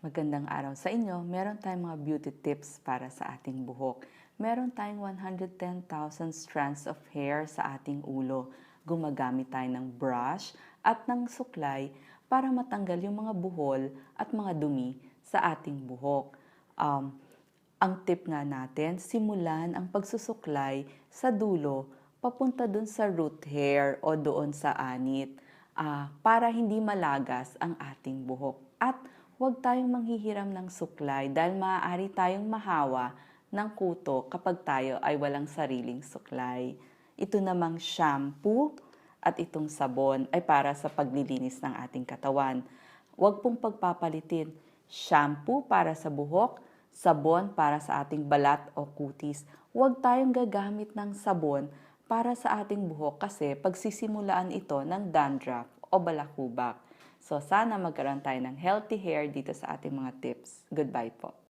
Magandang araw sa inyo. Meron tayong mga beauty tips para sa ating buhok. Meron tayong 110,000 strands of hair sa ating ulo. Gumagamit tayo ng brush at ng suklay para matanggal yung mga buhol at mga dumi sa ating buhok. Um, ang tip nga natin, simulan ang pagsusuklay sa dulo papunta dun sa root hair o doon sa anit ah, para hindi malagas ang ating buhok. At huwag tayong manghihiram ng suklay dahil maaari tayong mahawa ng kuto kapag tayo ay walang sariling suklay. Ito namang shampoo at itong sabon ay para sa paglilinis ng ating katawan. Huwag pong pagpapalitin. Shampoo para sa buhok, sabon para sa ating balat o kutis. Huwag tayong gagamit ng sabon para sa ating buhok kasi pagsisimulaan ito ng dandruff o balakubak. So sana magkaroon tayo ng healthy hair dito sa ating mga tips. Goodbye po.